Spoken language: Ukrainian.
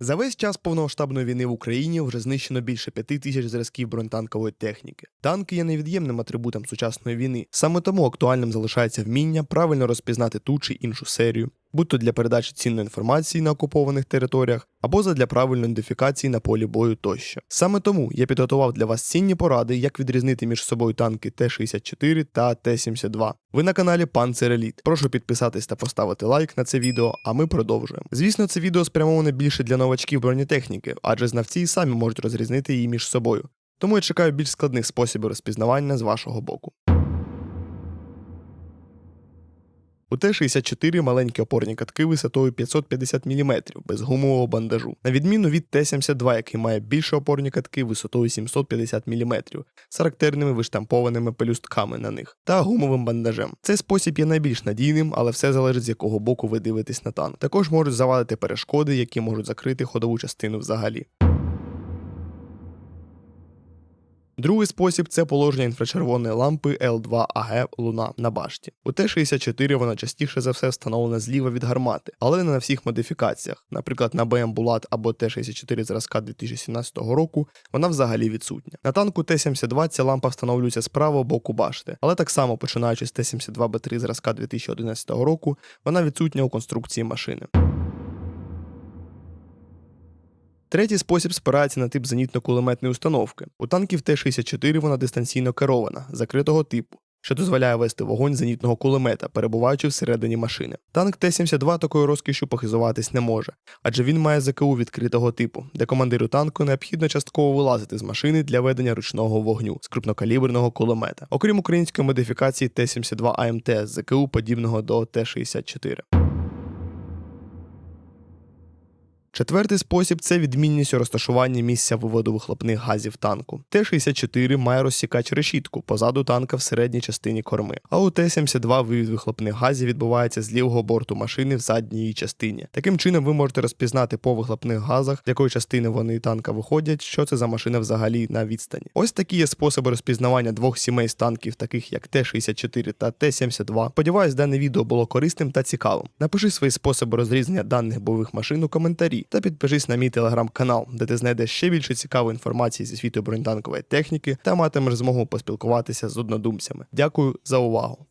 За весь час повномасштабної війни в Україні вже знищено більше п'яти тисяч зразків бронетанкової техніки. Танки є невід'ємним атрибутом сучасної війни. Саме тому актуальним залишається вміння правильно розпізнати ту чи іншу серію, будь то для передачі цінної інформації на окупованих територіях або задля правильної ідентифікації на полі бою тощо. Саме тому я підготував для вас цінні поради, як відрізнити між собою танки Т-64 та Т-72. Ви на каналі Panzer Elite. Прошу підписатись та поставити лайк на це відео, а ми продовжуємо. Звісно, це відео спрямоване більше для новачків бронетехніки, адже знавці самі можуть розрізнити її між собою. Тому я чекаю більш складних способів розпізнавання з вашого боку. У Т-64 маленькі опорні катки висотою 550 мм без гумового бандажу, на відміну від Т-72, який має більше опорні катки висотою 750 мм з характерними виштампованими пелюстками на них та гумовим бандажем. Цей спосіб є найбільш надійним, але все залежить з якого боку ви дивитесь на танк. Також можуть завадити перешкоди, які можуть закрити ходову частину взагалі. Другий спосіб це положення інфрачервоної лампи L2AG Луна на башті. У Т-64 вона частіше за все встановлена зліва від гармати, але не на всіх модифікаціях. Наприклад, на БМ Булат або Т-64 зразка 2017 року вона взагалі відсутня. На танку Т-72 ця лампа встановлюється з правого боку башти, але так само починаючи з Т-72Б3 зразка 2011 року, вона відсутня у конструкції машини. Третій спосіб спирається на тип зенітно-кулеметної установки. У танків Т-64 вона дистанційно керована, закритого типу, що дозволяє вести вогонь зенітного кулемета, перебуваючи всередині машини. Танк Т-72 такою розкішю похизуватись не може, адже він має ЗКУ відкритого типу, де командиру танку необхідно частково вилазити з машини для ведення ручного вогню з крупнокаліберного кулемета, окрім української модифікації Т-72 АМТ з ЗКУ подібного до Т-64. Четвертий спосіб це відмінність у розташуванні місця виводу вихлопних газів танку. Т-64 має розсікач решітку позаду танка в середній частині корми, а у Т-72 вивід вихлопних газів відбувається з лівого борту машини в задній її частині. Таким чином ви можете розпізнати по вихлопних газах, з якої частини вони танка виходять, що це за машина взагалі на відстані. Ось такі є способи розпізнавання двох сімей з танків, таких як Т-64 та Т-72. Сподіваюсь, дане відео було корисним та цікавим. Напиши свої способи розрізнення даних бойових машин у коментарі та підпишись на мій телеграм-канал, де ти знайдеш ще більше цікавої інформації зі світу бронетанкової техніки та матимеш змогу поспілкуватися з однодумцями. Дякую за увагу!